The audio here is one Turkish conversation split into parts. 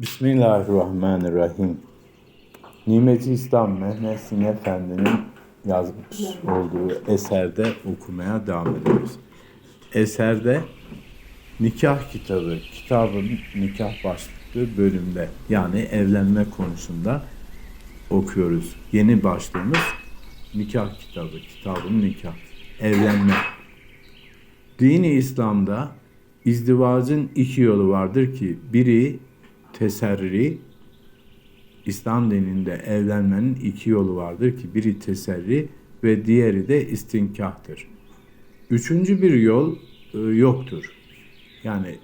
Bismillahirrahmanirrahim. Nimeti İslam Mehmet Sin Efendi'nin yazmış olduğu eserde okumaya devam ediyoruz. Eserde nikah kitabı, kitabın nikah başlıklı bölümde yani evlenme konusunda okuyoruz. Yeni başlığımız nikah kitabı, kitabın nikah, evlenme. Dini İslam'da izdivacın iki yolu vardır ki biri teserri, İslam dininde evlenmenin iki yolu vardır ki biri teserri ve diğeri de istinkahtır. Üçüncü bir yol e, yoktur. Yani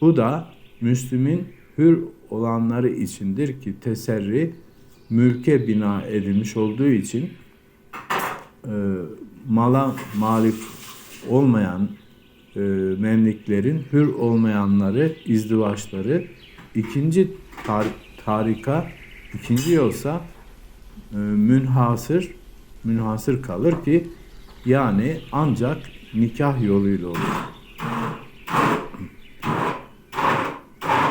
bu da Müslümin hür olanları içindir ki teserri mülke bina edilmiş olduğu için e, mala malik olmayan e, memliklerin hür olmayanları, izdivaçları ikinci tar- tarika, ikinci yolsa e, münhasır münhasır kalır ki yani ancak nikah yoluyla olur.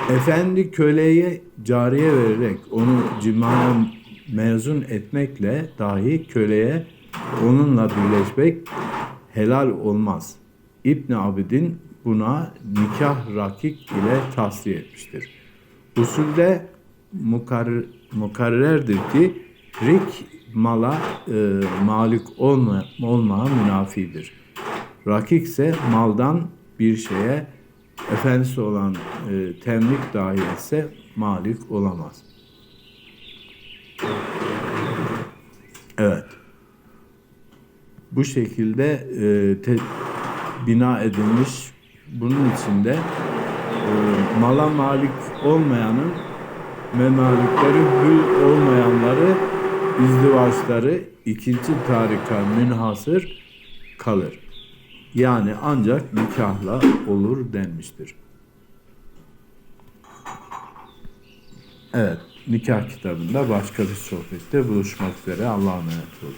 Efendi köleye cariye vererek onu cimaya mezun etmekle dahi köleye onunla birleşmek helal olmaz. İbn Abidin buna nikah rakik ile tasdiye etmiştir. Usulde mukarrer, mukarrerdir ki rik mala e, malik olma, olmaya münafidir. Rakik ise maldan bir şeye efendisi olan e, temlik dahi ise malik olamaz. Evet. Bu şekilde e, te- bina edilmiş. Bunun içinde mala malik olmayanın memalikleri hül olmayanları izdivaçları ikinci tarika münhasır kalır. Yani ancak nikahla olur denmiştir. Evet, nikah kitabında başka bir sohbette buluşmak üzere Allah'a emanet olun.